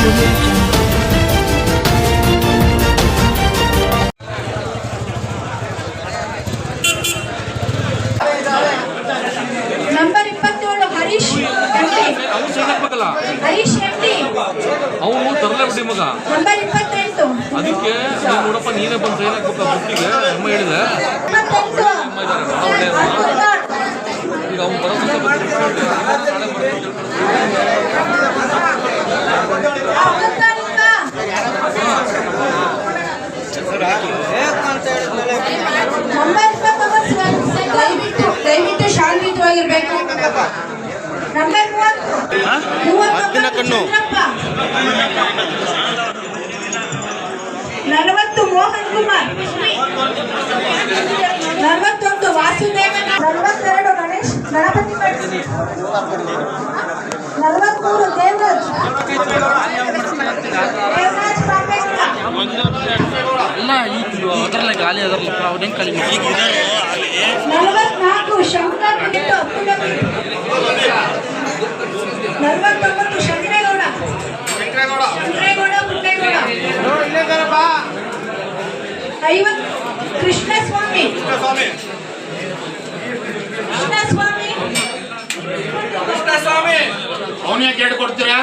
audio jungle. Number ಇಪ್ಪತ್ತೇಳು ಹರೀಶ್ ಎಂಟಿ ಅವ್ನು ಸಣ್ಣ ಮಗಲ್ಲ ಹರೀಶ್ ಎಂಟಿ ಅವನು ತರಲೆ ಬಿಡಿ ಮಗ ನಂಬರ್ ಇಪ್ಪತ್ತೆಂಟು ಅದಕ್ಕೆ ನೀನು ನೋಡಪ್ಪ ನೀನೇ ಬಂದು ಸೈನ್ ಹಾಕ್ಬೇಕು ಆ ಬುಟ್ಟಿಗೆ ಅಮ್ಮ ಹೇಳಿದೆ ಇಪ್ಪತ್ತೆಂಟು ಈಗ ಅವ್ನು ಬರೋ ನಂಬರ್ ಇಪ್ಪತ್ತೊಂಬತ್ತು ದಯವಿಟ್ಟು ದಯವಿಟ್ಟು ಶಾಂತಿಯುತವಾಗಿರ್ಬೇಕು ನಂಬರ್ ಮೂವತ್ತು ಚಂದ್ರಪ್ಪ ನಲವತ್ತು ಮೋಹನ್ ಕುಮಾರ್. ನಲವತ್ತೊಂದು ವಾಸುದೇವನ ನಲವತ್ತೆರಡು ಗಣೇಶ್ ಗಣಪತಿ. ನಲವತ್ಮೂರು ದೇವರಾಜ್. ನಲವತ್ನಾಲ್ಕು ಶಂಕರ್ ನಲವತ್ತೊಂಬತ್ತು ಶಂಕರೇಗೌಡ. ಶಂಕರೇಗೌಡ ಮುಟ್ಟೇಗೌಡ ಐವತ್ತು ಕೃಷ್ಣಸ್ವಾಮಿ. ಅವನೇ ಕೇಳಿ ಕೊಡ್ತೀರಾ?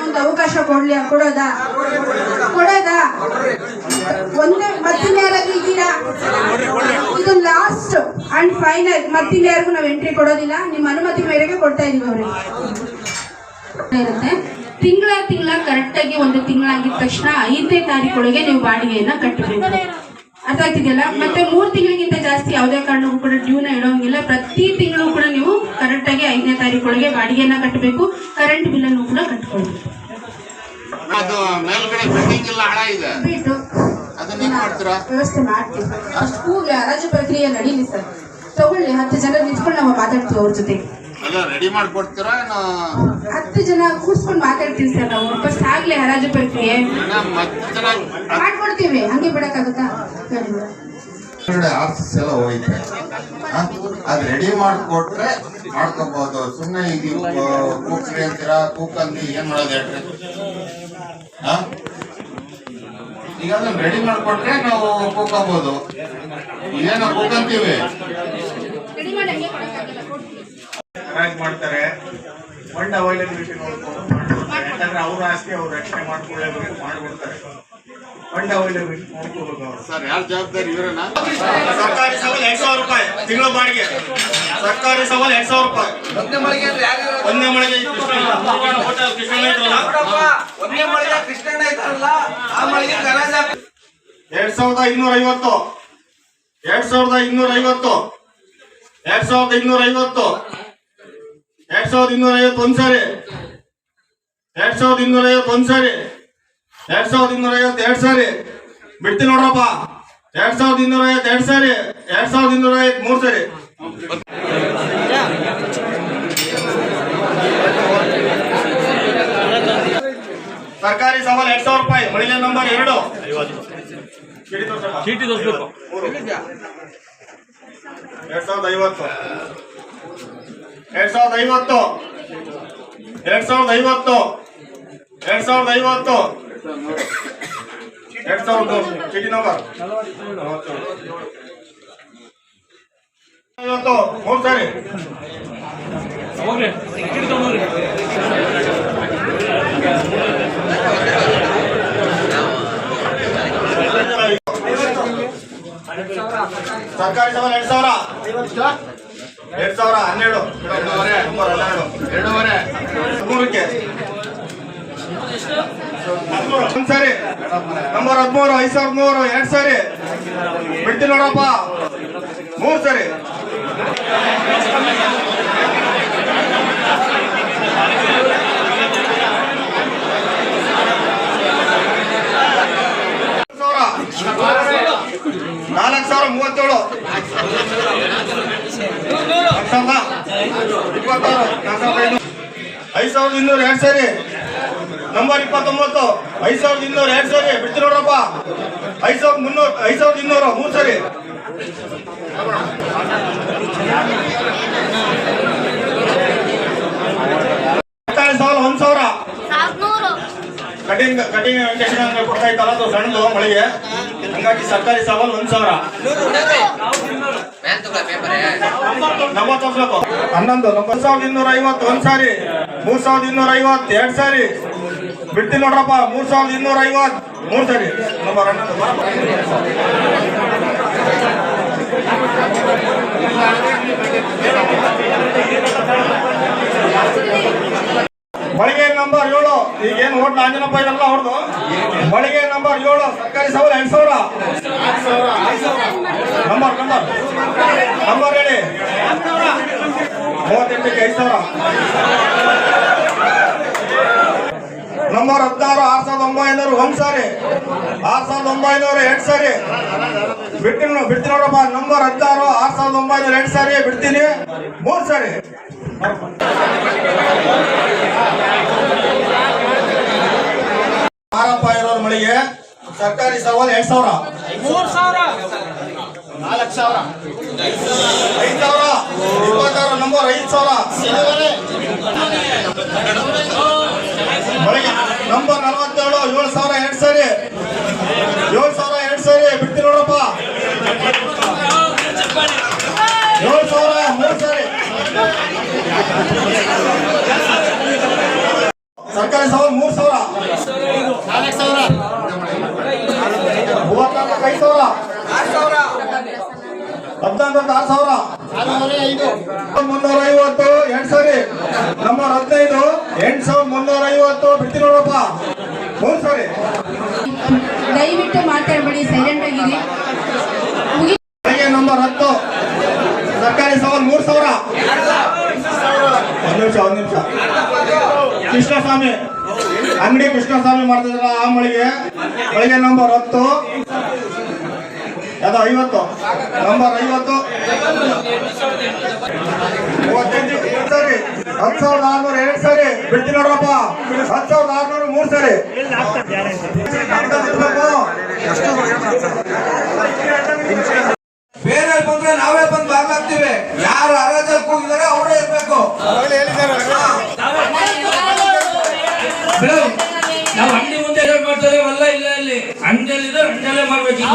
ಒಂದು ಅವಕಾಶ ಕೊಡ್ಲಿ ಕೊಡೋದ? ಕೊಡೋದ? ಒಂದೇ ಮತ್ತಿನ್ಯಾರಾದ್ರೂ ಇದ್ದೀರಾ? ಇದು ಲಾಸ್ಟ್ ಅಂಡ್ ಫೈನಲ್ ಮತ್ತಿನ್ಯಾರಿಗೂ ನಾವು ಎಂಟ್ರಿ ಕೊಡೋದಿಲ್ಲ. ನಿಮ್ಮ ಅನುಮತಿ ಮೇರೆಗೆ ಕೊಡ್ತಾ ಇದೀವಿ ಅವರಿಗೆ. ಇರುತ್ತೆ. ತಿಂಗಳ ತಿಂಗಳ ಕರೆಕ್ಟಾಗಿ ಒಂದು ತಿಂಗಳಾಗಿದ ತಕ್ಷಣ ಐದನೇ ತಾರೀಕೊಳಗೆ ನೀವು ಬಾಡಿಗೆಯನ್ನ ಕಟ್ಟಬೇಕು ಅರ್ಥ ಆಗ್ತಿದೆಯಲ್ಲ ಮತ್ತೆ ಮೂರು ತಿಂಗಳಿಗಿಂತ ಜಾಸ್ತಿ ಯಾವುದೇ ಕಾರಣಕ್ಕೂ ಕೂಡ ಡ್ಯೂನ ಇಡೋಂಗಿಲ್ಲ. ಪ್ರತಿ ತಿಂಗಳು ಕೂಡ ನೀವು ಕರೆಕ್ಟಾಗಿ ಐದನೇ ತಾರೀಕೊಳಗೆ ಬಾಡಿಗೆಯನ್ನ ಕಟ್ಟಬೇಕು ಕರೆಂಟ್ ಬಿಲ್ ಅನ್ನು ಕೂಡ ಕಟ್ಕೊಳ್ಬೇಕು. ಬಿಟ್ಟು ವ್ಯವಸ್ಥೆ ಮಾಡ್ತೀವಿ. ಅಷ್ಟು ಹರಾಜು ಪ್ರಕ್ರಿಯೆ ನಡೀಲಿ ಸರ್. ತಗೊಳ್ಳಿ ಹತ್ತು ಜನ ನಿಂತ್ಕೊಂಡು ನಾವು ಮಾತಾಡ್ತೀವಿ ಅವ್ರ ಜೊತೆ. ರೆಡಿ ಮಾಡ್ಕೊಡ್ತೀರಾ ಹತ್ತು ಜನ ಕೂರ್ಸ್ಕೊಂಡು ಮಾತಾಡ್ತೀವಿ ಸರ್ ನಾವು. ಫಸ್ಟ್ ಆಗ್ಲಿ ಹರಾಜು ಪ್ರಕ್ರಿಯೆ ಮಾಡ್ಕೊಡ್ತೀವಿ. ಹಂಗೆ ಬಿಡಕ್ಕಾಗುತ್ತಾ? ಆಫೀಸ್ ಎಲ್ಲ ಹೋಯ್ತೆ? ಅದ್ ರೆಡಿ ಮಾಡ್ಕೊಟ್ರೆ ಮಾಡ್ಕೋಬಹುದು ಸುಮ್ಮನೆ ಈಗ ಕೂಕ್ರಿ ಅಂತೀರಾ? ಕೂಕಂದು ಏನ್ ಮಾಡೋದು ಹೇಳ್ರಿ? ಈಗ ಅದನ್ನ ರೆಡಿ ಮಾಡ್ಕೊಟ್ರೆ ನಾವು ಕೂಕೋಬಹುದು ಏನೋ ಕೂಕಂತೀವಿ ರೆಡಿ ಮಾಡಿ ಹಂಗೆ ಕೊಡಕ್ಕಾಗಲ್ಲ ಕೊಡ್ತೀವಿ ಹರಾಜ್ ಮಾಡ್ತಾರೆ. ಫಂಡ್ ಅವೈಲಬಿಲಿಟಿ ನೋಡ್ಕೊಂಡು ಮಾಡ್ಕೊಡ್ತಾರೆ ಯಾಕಂದ್ರೆ ಅವ್ರ ಆಸ್ತಿ ಅವ್ರು ರಕ್ಷಣೆ ಮಾಡ್ಕೊಳ್ಳೇಬೇಕು ಮಾಡ್ಬಿಡ್ತಾರೆ. ಫಂಡ್ ಅವೈಲಬಿಲಿಟಿ ನೋಡ್ಕೋಬೇಕು ಅವ್ರು. ಸರ್ ಯಾರು ಜವಾಬ್ದಾರಿ ಇವರನ್ನ? ಸರ್ಕಾರಿ ಸವಾಲು ಎಂಟು ಸಾವಿರ ರೂಪಾಯಿ ತಿಂಗಳ ಬಾಡಿಗೆ. ಸರ್ಕಾರಿ ಸವಾಲು ಎಂಟು ಸಾವಿರ ರೂಪಾಯಿ. ಒಂದೇ ಮಳೆಗೆ ಹೋಟೆಲ್ ಕೃಷ್ಣ ಇದ್ರಲ್ಲ ಒಂದೇ ಮಳೆಗೆ ಕೃಷ್ಣಣ್ಣ ಇದ್ದಾರಲ್ಲ ಆ ಮಳೆಗೆ ಗರಾಜ್ ಹಾಕಿ ಎರಡ್ ಸಾವಿರದ ಇನ್ನೂರ ಐವತ್ತು ಎರಡ್ ಸಾವಿರದ ಇನ್ನೂರ ಐವತ್ತು ಎರಡ್ ಸಾವಿರದ ಇನ್ನೂರ ಐವತ್ತು ಎರಡ್ ಸಾವಿರದ ಇನ್ನೂರ ಐವತ್ತು ಒಂದ್ಸರಿ ಎರಡ್ ಸಾವಿರದ ಇನ್ನೂರ ಐವತ್ತು ಒಂದ್ಸರಿ ಎರಡ್ ಸಾವಿರದ ಇನ್ನೂರ ಐವತ್ತು ಎರಡ್ ಸಾರಿ. ಬಿಡ್ತಿ ನೋಡ್ರಪ್ಪ ಎರಡ್ ಸಾವಿರದ ಇನ್ನೂರ ಐವತ್ತು ಎರಡ್ ಸಾರಿ. ಎರಡ್ ಸಾವಿರದ ಇನ್ನೂರ ಐವತ್ತು ಮೂರ್ ಸಾರಿ. ಸರ್ಕಾರಿ ಸವಾಲ್ ಎರಡ್ ಸಾವಿರ ರೂಪಾಯಿ. ಮಹಿಳೆ ನಂಬರ್ ಎರಡು. ಚೀಟಿ ಎರಡ್ ಸಾವಿರದ ಐವತ್ತು. ಎರಡ್ ಸಾವಿರದ ಐವತ್ತು ಎರಡ್ ಸಾವಿರದ ಐವತ್ತು ಎರಡ್ ಸಾವಿರದ ಐವತ್ತು ಎರಡ್ ಸಾವಿರದ ನೂರು. ಚೀಟಿ ನಂಬರ್ ಐವತ್ತು ಮೂರು ಸಾರಿ ಹೋಗ್ರಿ ಚೀಟಿ ತಗೊಂಡ್ರಿ ಸರ್ಕಾರಿ ಸವಾಲ್ ಎರಡ್ ಸಾವಿರ ಎರಡ್ ಸಾವಿರ ಹನ್ನೆರಡು. ಎರಡೂವರೆ. ಹದಿಮೂರಕ್ಕೆ ಹದಿಮೂರು ಒಂದ್ ಸಾರಿ. ನಂಬರ್ ಹದಿಮೂರು ಐದ್ ಸಾವಿರದ ಮೂರು ಎರಡ್ ಸಾರಿ. ಬಿಡ್ತೀನಿ ನೋಡಪ್ಪ. ಮೂರ್ ಸರಿ ಸಾವಿರ ನಾಲ್ಕು ಸಾವಿರ ಮೂವತ್ತೇಳು ಲಕ್ಷದ ಇಪ್ಪತ್ತಾರು ನಾಲ್ಕು ಸಾವಿರದ ಐನೂರು ಐದು ಸಾವಿರದ ಇನ್ನೂರು ಎರಡು ಸರಿ. ನಂಬರ್ ಇಪ್ಪತ್ತೊಂಬತ್ತು. ಸಾವಿರದ ಇನ್ನೂರು ಎರಡ್ ಸರಿ. ಬಿಡ್ತಿ ನೋಡ್ರಪ್ಪ. ಐದ್ ಸಾವಿರದ ಮುನ್ನೂರು ಐದ್ ಸಾವಿರದ ಇನ್ನೂರ ಮೂರ್ ಸರಿ. ಸರ್ಕಾರಿ ಸಾಲ ಒಂದ್ ಸಾವಿರ. ಕಟಿಂಗ್ ಕಟಿಂಗ್ ಕೊಡ್ತಾ ಇತ್ತಲ್ಲ ಅದು ಸಣ್ಣದು ಮಳಿಗೆ? ಹಂಗಾಗಿ ಸರ್ಕಾರಿ ಸಾವಲ್ ಒಂದ್ ಸಾವಿರ. ಹನ್ನೊಂದು ಒಂದ್ ಸಾವಿರದ ಇನ್ನೂರ ಐವತ್ತು ಒಂದ್ ಸಾರಿ. ಮೂರ್ ಸಾವಿರದ ಇನ್ನೂರ ಐವತ್ತು ಎರಡ್ ಸಾರಿ. ಬಿಡ್ತೀನಿ ನೋಡ್ರಪ್ಪ, ಮೂರ್ ಸಾವಿರದ ಇನ್ನೂರ ಐವತ್ ಮೂರ್ ಸಾರಿ. ನಂಬರ್ ಹನ್ನೊಂದು ಮಳಿಗೆ ನಂಬರ್ ಏಳು. ಈಗೇನು ಓಟ್ ಆಂಜನಪ್ಪ ಇದೆಲ್ಲ ಅವ್ರದ್ದು ಮಳಿಗೆ ನಂಬರ್ ಏಳು, ಸರ್ಕಾರಿ ಸಾವಿರ ಎಂಟು ಸಾವಿರ. Number number. ನಂಬರ್ ಹೇಳಿ. ಮೂವತ್ತೆಂಟಕ್ಕೆ ಐದು ಸಾವಿರ. ನಂಬರ್ ಹದಿನಾರು, ಆರ್ ಸಾವಿರದ ಒಂಬೈನೂರು ಒಂದ್ ಸಾರಿ. ಆರ್ ಸಾವಿರದ ಒಂಬೈನೂರು ಎರಡ್ ಸಾರಿ. ಬಿಡ್ತೀನಿ ಬಿಡ್ತೀನಿ ನೋಡಪ್ಪ ನಂಬರ್ ಹದಿನಾರು, ಆರ್ ಸಾವಿರದ ಒಂಬೈನೂರು ಎರಡ್ ಸಾರಿ. ಬಿಡ್ತೀನಿ. ಮೂರ್ ಸಾರಿ. ಮಾರಪ್ಪ ಇರೋರ್ ಮಳಿಗೆ ಸರ್ಕಾರಿ ಸವಾಲು ಎರಡ್ ಸಾವಿರ. ಮೂರ್ ಸಾವಿರ. ನಾಲ್ಕು ಸಾವಿರ. ಐದು ಸಾವಿರ. ಇಪ್ಪತ್ತಾರು ನಂಬರ್ ಐದು ಸಾವಿರ. ಸರ್ಕಾರಿ ಸಾವಿರ. ನಾಲ್ಕು ಸಾವಿರ. ಮೂವತ್ನಾಲ್ಕು ಐದು ಸಾವಿರ. ಹದಿನಾಲ್ಕು ಆರು ಸಾವಿರ. ಮುನ್ನೂರ ಐವತ್ತು ಎಂಟು ಸರಿ ನಂಬರ್ ಹದಿನೈದು ಎಂಟು ಸಾವಿರದ ಮುನ್ನೂರ ಐವತ್ತು. ಬಿಡ್ತೀನಿ ನೋಡಪ್ಪ. ಮೂರು ಸರಿ ದಯವಿಟ್ಟು ಮಾತಾಡಬೇಡಿ ಸೈಲೆಂಟ್ ಆಗಿರಿ. ನಂಬರ್ ಹತ್ತು. ಸರ್ಕಾರಿ ಸವಾಲ್ ಮೂರ್ ಸಾವಿರ. ಒಂದ್ ನಿಮಿಷ ಒಂದ್ ನಿಮಿಷ. ಕೃಷ್ಣಸ್ವಾಮಿ. ಅಂಗಡಿ ಕೃಷ್ಣಸ್ವಾಮಿ ಮಾಡ್ತಿದ್ರ ಆ ಮಳಿಗೆ? ಮಳಿಗೆ ನಂಬರ್ ಹತ್ತು. ಅದು ಐವತ್ತು. ನಂಬರ್ ಐವತ್ತು. ಸರಿ. ಹತ್ತು ಸಾವಿರದ ಆರ್ನೂರು, ಎರಡು ಸರಿ. ಬಿಡ್ತೀನಿ ನೋಡ್ರಪ್ಪ. ಹತ್ತು ಸಾವಿರದ ಆರ್ನೂರು, ಮೂರು ಸರಿ. ಅಲ್ಲ ಇಲ್ಲ ಇಲ್ಲಿ ಅಂಗಡಿಯಲ್ಲಿದ್ರೆ ಅಂಜಲೇ ಮಾಡ್ಬೇಕು. ಈಗ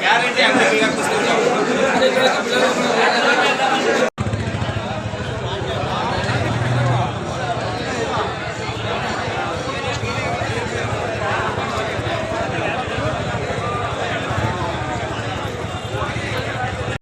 ಗ್ಯಾರಂಟಿ